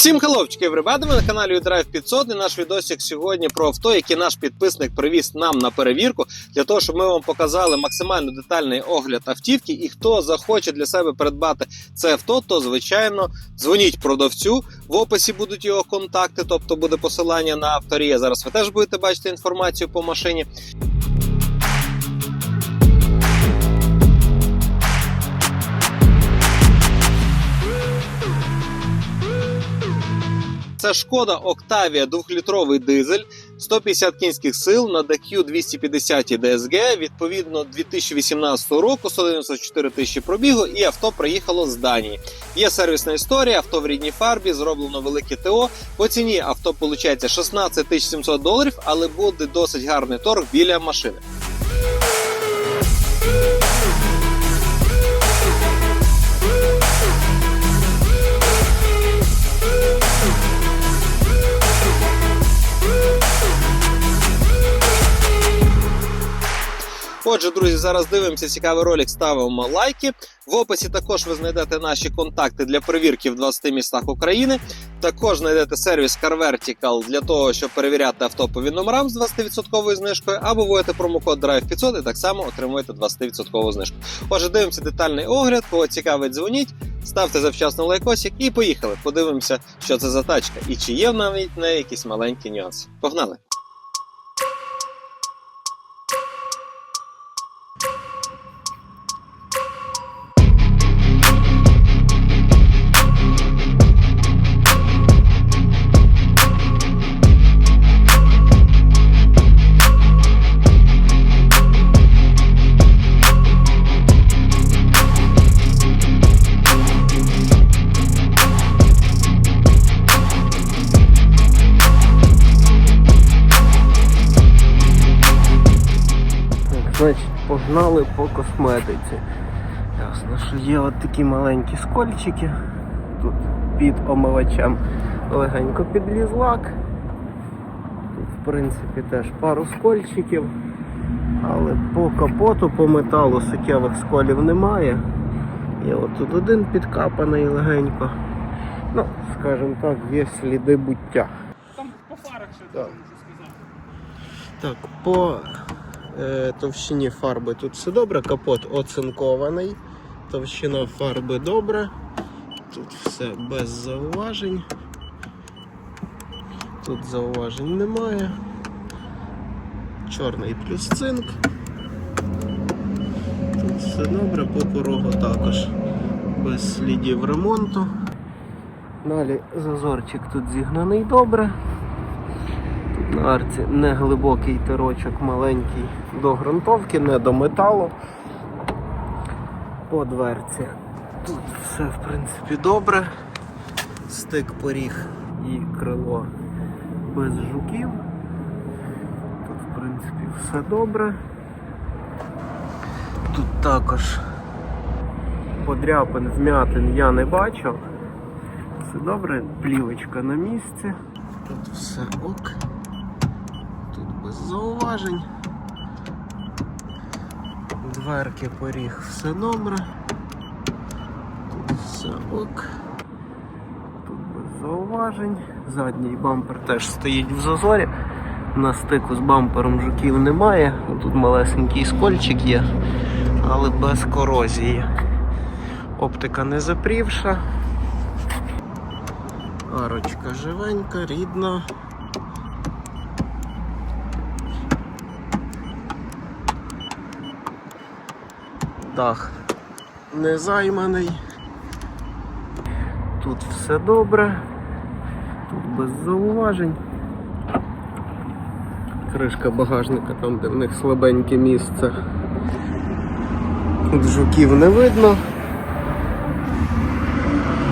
Всім хеловчики, everybody, ви на каналі Drive 500 і наш відосик сьогодні про авто, який наш підписник привіз нам на перевірку, для того, щоб ми вам показали максимально детальний огляд автівки. І хто захоче для себе придбати це авто, то звичайно дзвоніть продавцю. В описі будуть його контакти, тобто буде посилання на авторія. Зараз ви теж будете бачити інформацію по машині. Це шкода Octavia 2-літровий дизель, 150 кінських сил на DQ 250 DSG, відповідно 2018 року, 194 тисячі пробігу, і авто приїхало з Данії. Є сервісна історія, авто в рідній фарбі, зроблено велике ТО. По ціні авто виходить 16 тисяч 700 доларів, але буде досить гарний торг біля машини. Отже, друзі, зараз дивимося цікавий ролик, ставимо лайки. В описі також ви знайдете наші контакти для перевірки в 20 містах України. Також знайдете сервіс Car Vertical для того, щоб перевіряти авто по номерам з 20% знижкою, або вводите промокод Drive 500 і так само отримуєте 20% знижку. Отже, дивимося детальний огляд. Кого цікавить, дзвоніть, ставте завчасно лайкосик і поїхали. Подивимося, що це за тачка і чи є навіть в неї якісь маленькі нюанси. Погнали! Погнали по косметиці. Ясно, що є от такі маленькі скольчики. Тут під омивачем легенько підліз лак. Тут, в принципі, теж пару скольчиків. Але по капоту, по металу суттєвих сколів немає. Є от тут один підкапаний легенько. Ну, скажімо так, є сліди буття. Там по фарах ще Так. можу сказати. Так, по товщині фарби тут все добре, капот оцинкований, товщина фарби добре, тут все без зауважень. Тут зауважень немає. Чорний плюс цинк. Тут все добре, по порогу також без слідів ремонту. Далі зазорчик тут зігнаний добре. На арці не глибокий тирочок маленький до ґрунтовки, не до металу. По дверці. Тут все в принципі добре. Стик поріг і крило без жуків. Тут в принципі все добре. Тут також подряпин, вмятин я не бачив. Все добре, плівочка на місці. Тут все ок. Зауважень. Дверки поріг все добре. Тут все ок. Тут без зауважень. Задній бампер теж стоїть в зазорі. На стику з бампером жуків немає. Тут малесенький скольчик є, але без корозії. Оптика не запрівша. Арочка живенька, рідна. Дах не займаний. Тут все добре. Тут без зауважень. Кришка багажника там, де в них слабеньке місце. Тут жуків не видно.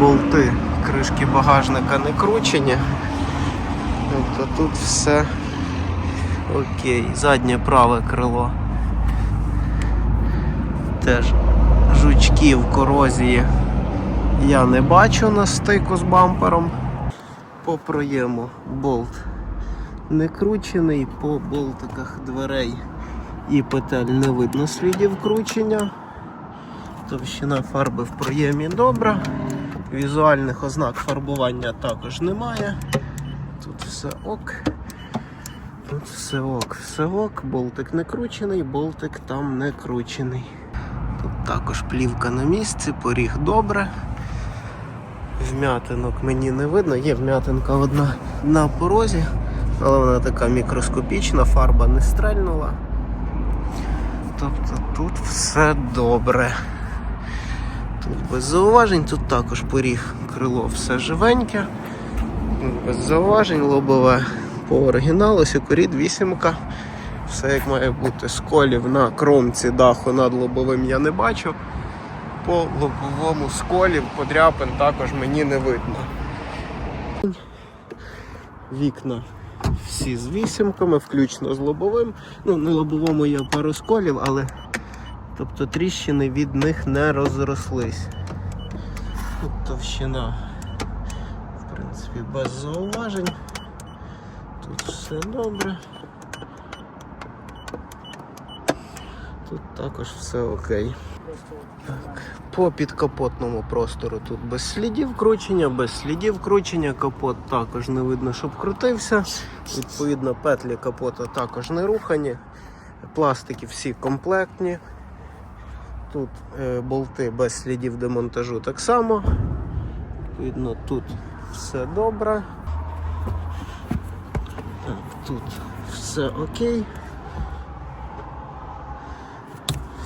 Болти кришки багажника не кручені. Тобто тут все окей. Заднє праве крило. Теж жучків корозії я не бачу на стику з бампером. По проєму болт не кручений, по болтиках дверей і петель не видно слідів кручення. Товщина фарби в проємі добра. Візуальних ознак фарбування також немає. Тут все ок. Тут все ок, все ок, болтик не кручений, болтик там не кручений. Тут також плівка на місці, поріг добре. Вмятинок мені не видно, є вмятинка одна на порозі, але вона така мікроскопічна, фарба не стрельнула. Тобто тут все добре. Тут без зауважень, тут також поріг крило все живеньке. Без зауважень, лобове по оригіналу, Сікорід 8. Все як має бути. Сколів на кромці даху над лобовим я не бачу. По лобовому сколів подряпин також мені не видно. Вікна всі з вісімками, включно з лобовим. Ну, на лобовому є пару сколів, але тобто тріщини від них не розрослись. Тут товщина, в принципі, без зауважень. Тут все добре. Тут також все окей. Так. По підкапотному простору тут без слідів кручення, без слідів кручення, капот також не видно, щоб крутився. Відповідно, петлі капота також не рухані. Пластики всі комплектні. Тут е, болти без слідів демонтажу так само. Відповідно, тут все добре. Так, тут все окей.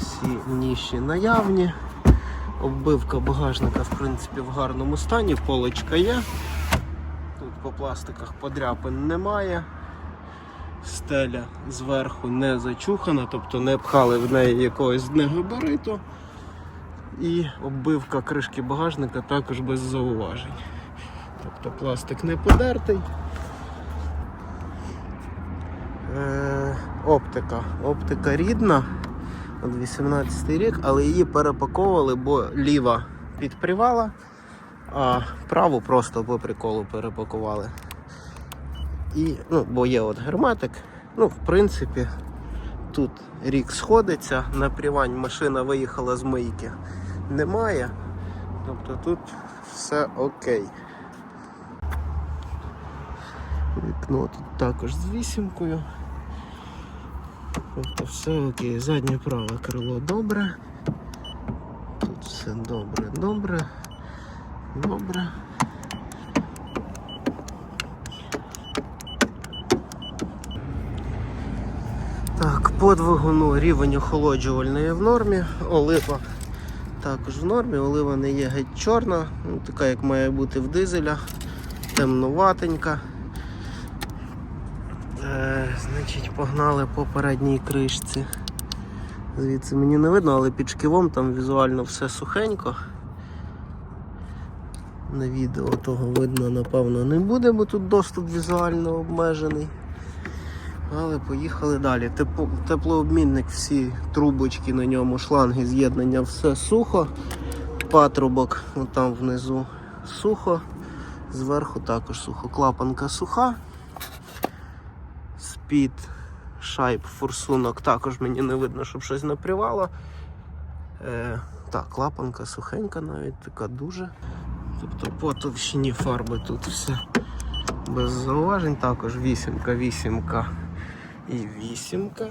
Всі ніші наявні. Оббивка багажника, в принципі, в гарному стані, полочка є. Тут по пластиках подряпин немає. Стеля зверху не зачухана, тобто не пхали в неї якогось днегабариту. І оббивка кришки багажника також без зауважень. Тобто пластик не подертий. Е, оптика. Оптика рідна. От 18 рік, але її перепаковували, бо ліва підпрівала, а праву просто по приколу перепакували. І, ну, бо є от герметик. Ну, в принципі, тут рік сходиться, напрівань машина виїхала з мийки. Немає. Тобто тут все окей. Вікно тут також з вісімкою. Тобто все окей, заднє праве крило добре. Тут все добре, добре, добре. Так, по двигуну рівень охолоджувальної в нормі, олива також в нормі, олива не є геть чорна, така як має бути в дизеля, темнуватенька. Значить, погнали по передній кришці. Звідси мені не видно, але під шківом там візуально все сухенько. На відео того видно, напевно, не буде, бо тут доступ візуально обмежений. Але поїхали далі. Тепло, теплообмінник, всі трубочки на ньому, шланги з'єднання, все сухо. Патрубок там внизу сухо, зверху також сухо. Клапанка суха. Спід, шайб, форсунок також мені не видно, щоб щось напрівало. Е, так, клапанка сухенька навіть така дуже. Тобто по товщині фарби тут все без зауважень. Також вісімка, вісімка і вісімка.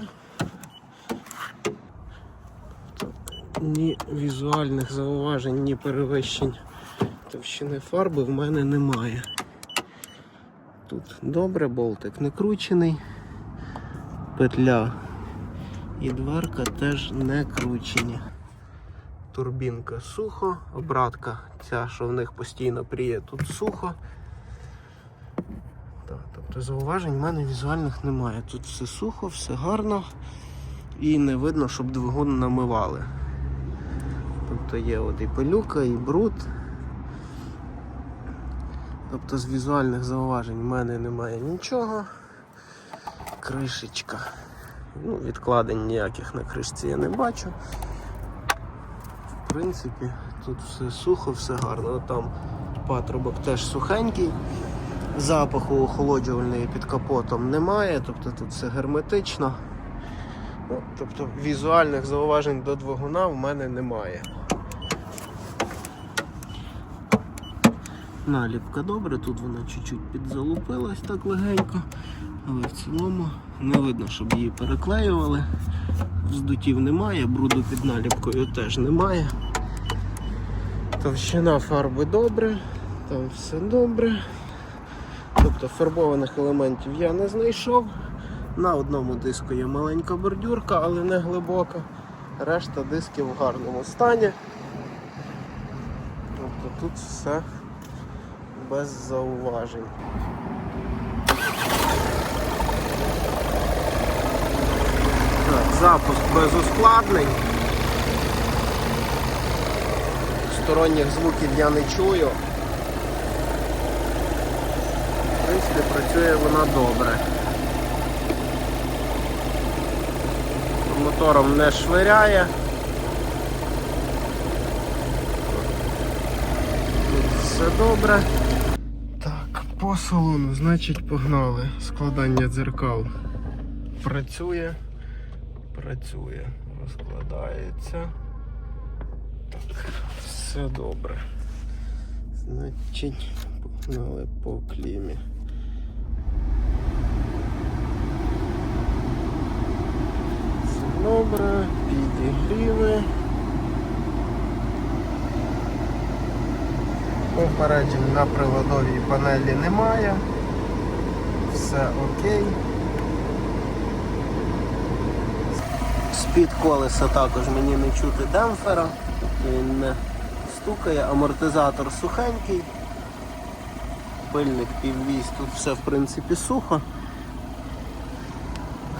Ні візуальних зауважень, ні перевищень товщини фарби в мене немає. Тут добре, болтик не кручений, петля і дверка теж не кручені. Турбінка сухо, обратка ця, що в них постійно пріє, тут сухо. Так, тобто зауважень в мене візуальних немає. Тут все сухо, все гарно і не видно, щоб двигун намивали. Тобто є от і пилюка, і бруд. Тобто з візуальних зауважень в мене немає нічого. Кришечка. Ну, відкладень ніяких на кришці я не бачу. В принципі, тут все сухо, все гарно. Там патрубок теж сухенький. Запаху охолоджувальної під капотом немає, тобто тут все герметично. Ну, тобто візуальних зауважень до двигуна в мене немає. Наліпка добре, тут вона чуть-чуть підзалупилась так легенько, але в цілому не видно, щоб її переклеювали. Вздутів немає, бруду під наліпкою теж немає. Товщина фарби добре, там все добре. Тобто фарбованих елементів я не знайшов. На одному диску є маленька бордюрка, але не глибока. Решта дисків в гарному стані. Тобто тут все без зауважень. Так, запуск без ускладнень. Сторонніх звуків я не чую. В принципі, працює вона добре. Мотором не швиряє. Все добре. Так, салону, значить, погнали. Складання дзеркал працює, працює, розкладається. Так, все добре. Значить, погнали по клімі. Все добре, підігріви. Попереджень на приладовій панелі немає. Все окей. З-під колеса також мені не чути демпфера. Він не стукає, амортизатор сухенький. Пильник піввісь, тут все в принципі сухо.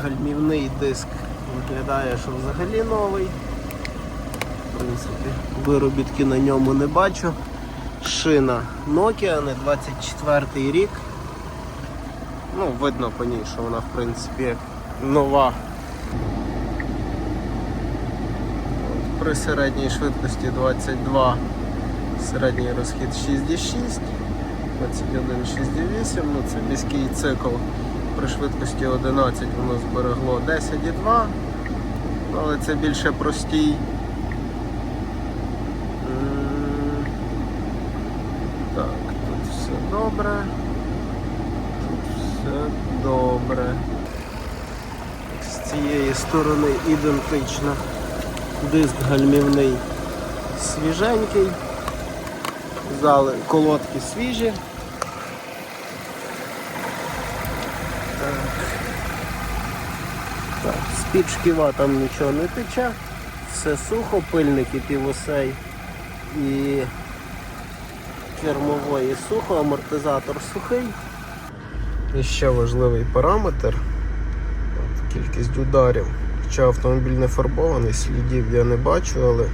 Гальмівний диск виглядає, що взагалі новий. В принципі, виробітки на ньому не бачу. Шина Nokia, не 24 рік. Ну, видно по ній, що вона в принципі нова. При середній швидкості 22, середній розхід 6,6, 21,6,8, ну це міський цикл. При швидкості 11 воно зберегло 10,2, але це більше простій. М, Так, тут все добре. Тут все добре. З цієї сторони ідентично. Диск гальмівний свіженький. Зали колодки свіжі. Так. Так, з-під шківа там нічого не тече. Все сухо, пильники півосей і кермової сухо, амортизатор сухий. І ще важливий параметр. От, кількість ударів. Хоча автомобіль не фарбований, слідів я не бачу, але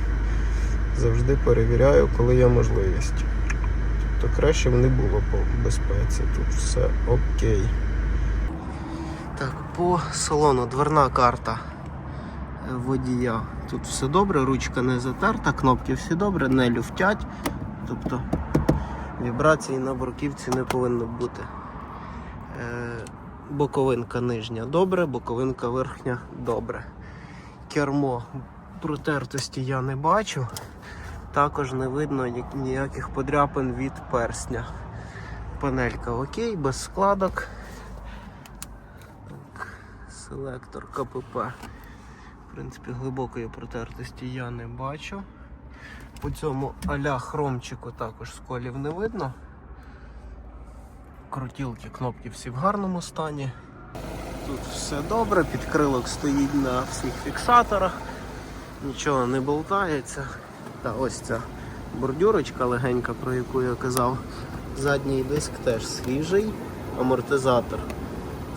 завжди перевіряю, коли є можливість. Тобто краще б не було по безпеці. Тут все окей. Так, по салону дверна карта водія. Тут все добре, ручка не затерта, кнопки всі добре, не люфтять. Тобто вібрацій на бруківці не повинно бути. Е, Боковинка нижня добре, боковинка верхня добре. Кермо протертості я не бачу. Також не видно ніяких подряпин від персня. Панелька окей, без складок. Так, селектор КПП. В принципі, глибокої протертості я не бачу. По цьому аля хромчику також сколів не видно. Крутілки, кнопки всі в гарному стані. Тут все добре, підкрилок стоїть на всіх фіксаторах, нічого не болтається. Та ось ця бордюрочка легенька, про яку я казав. Задній диск теж свіжий, амортизатор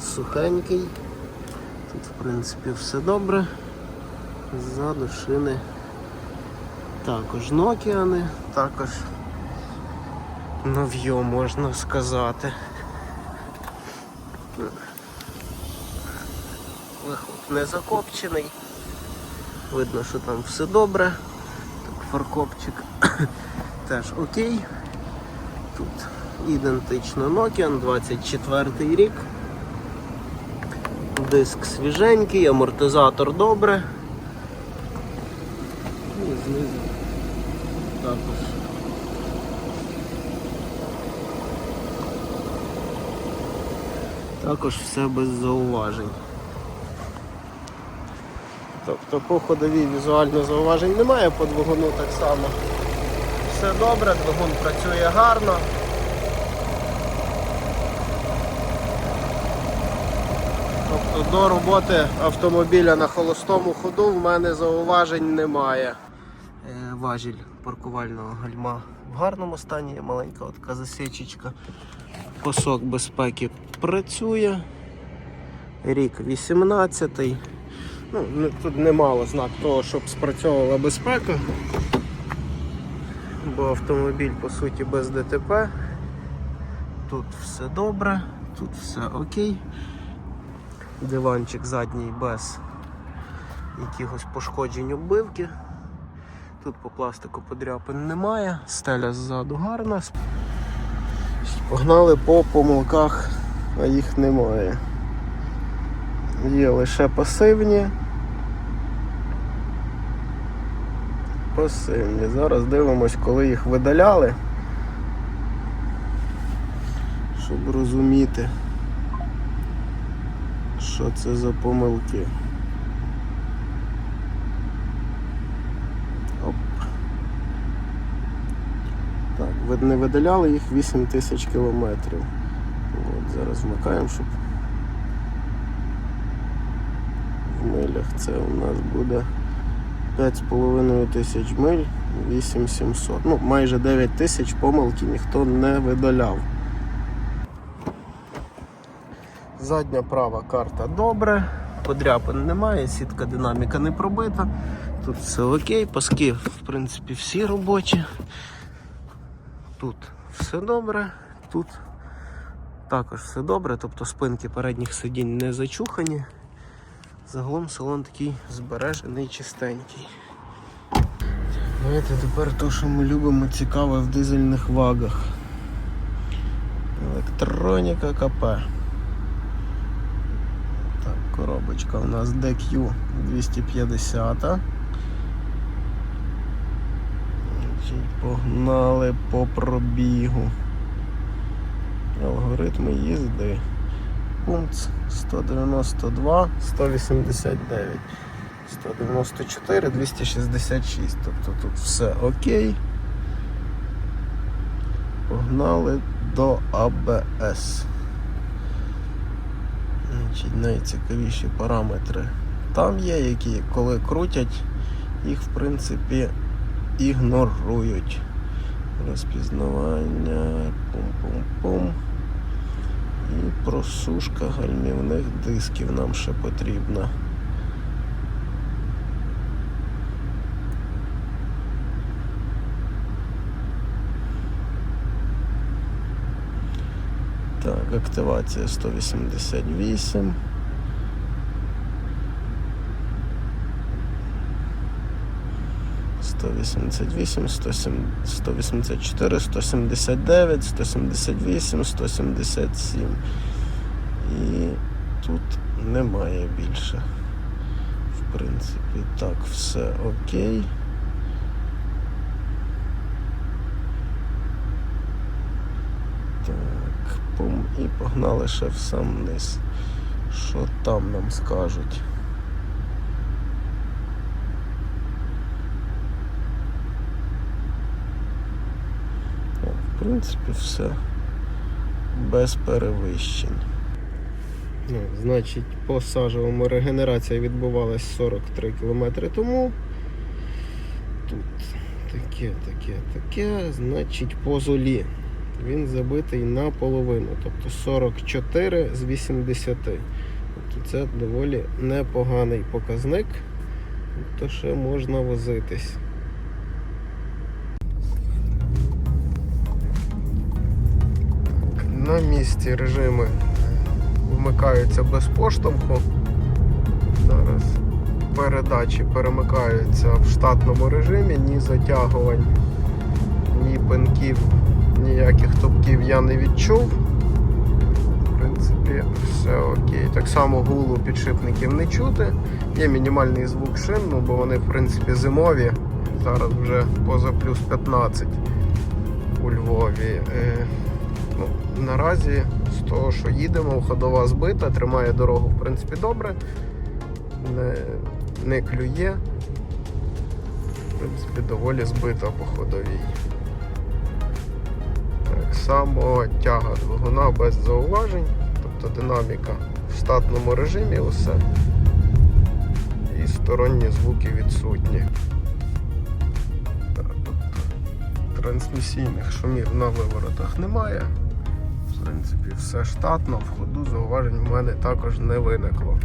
сухенький. Тут в принципі все добре. Ззаду шини також Nokia, також нов'йо можна сказати. Вихлоп не закопчений. Видно, що там все добре. Так, фаркопчик теж окей. Тут ідентично Nokia, 24 рік. Диск свіженький, амортизатор добре. І знизу також. Також все без зауважень. Тобто по ходовій візуально зауважень немає, по двигуну так само. Все добре, двигун працює гарно. Тобто до роботи автомобіля на холостому ходу в мене зауважень немає. Е, важіль паркувального гальма в гарному стані, маленька така засічечка. Пасок безпеки працює. Рік 18-й. Ну, тут немало знак того, щоб спрацьовувала безпека. Бо автомобіль по суті без ДТП. Тут все добре, тут все окей. Диванчик задній без якихось пошкоджень оббивки. Тут по пластику подряпин немає, стеля ззаду гарна. Погнали по помилках, а їх немає. Є лише пасивні. Пасивні. Зараз дивимось, коли їх видаляли. Щоб розуміти, що це за помилки. Оп. Так, ви- не видаляли їх 8 тисяч кілометрів. От, зараз вмикаємо, щоб в милях це у нас буде 5,5 тисяч миль, 8700. Ну, майже 9 тисяч помилки ніхто не видаляв. Задня права карта добре, подряпин немає, сітка динаміка не пробита. Тут все окей, паски в принципі всі робочі. Тут все добре, тут також все добре, тобто спинки передніх сидінь не зачухані. Загалом салон такий збережений, чистенький. Знаєте, тепер те, що ми любимо цікаве в дизельних вагах. Електроніка КП. Так, коробочка у нас DQ 250. Погнали по пробігу. Алгоритми їзди. Пункт 192, 189, 194, 266. Тобто тут все окей. Погнали до АБС. Значить, найцікавіші параметри там є, які коли крутять, їх в принципі ігнорують. Розпізнавання, пум-пум-пум. І просушка гальмівних дисків нам ще потрібна. Так, активація 188. 188, 184, 179, 178, 177. І тут немає більше. В принципі, так, все окей. Так, пум, і погнали ще в сам низ. Що там нам скажуть? В принципі, все без перевищень. Ну, значить, по сажевому регенерація відбувалась 43 км тому. Тут таке, таке, таке. Значить, по золі. Він забитий наполовину, тобто 44 з 80. Тобто це доволі непоганий показник, то ще можна возитись. На місці режими вмикаються без поштовху. Зараз передачі перемикаються в штатному режимі, ні затягувань, ні пинків, ніяких тупків я не відчув. В принципі, все окей. Так само гулу підшипників не чути. Є мінімальний звук шин, ну, бо вони в принципі зимові. Зараз вже поза плюс 15 у Львові. Наразі з того, що їдемо, ходова збита, тримає дорогу в принципі добре, не, не клює. В принципі, доволі збита по ходовій. Так само тяга двигуна без зауважень, тобто динаміка в штатному режимі усе. І сторонні звуки відсутні. Тобто трансмісійних шумів на виворотах немає. Принципі, все штатно, в ходу зауважень в мене також не виникло.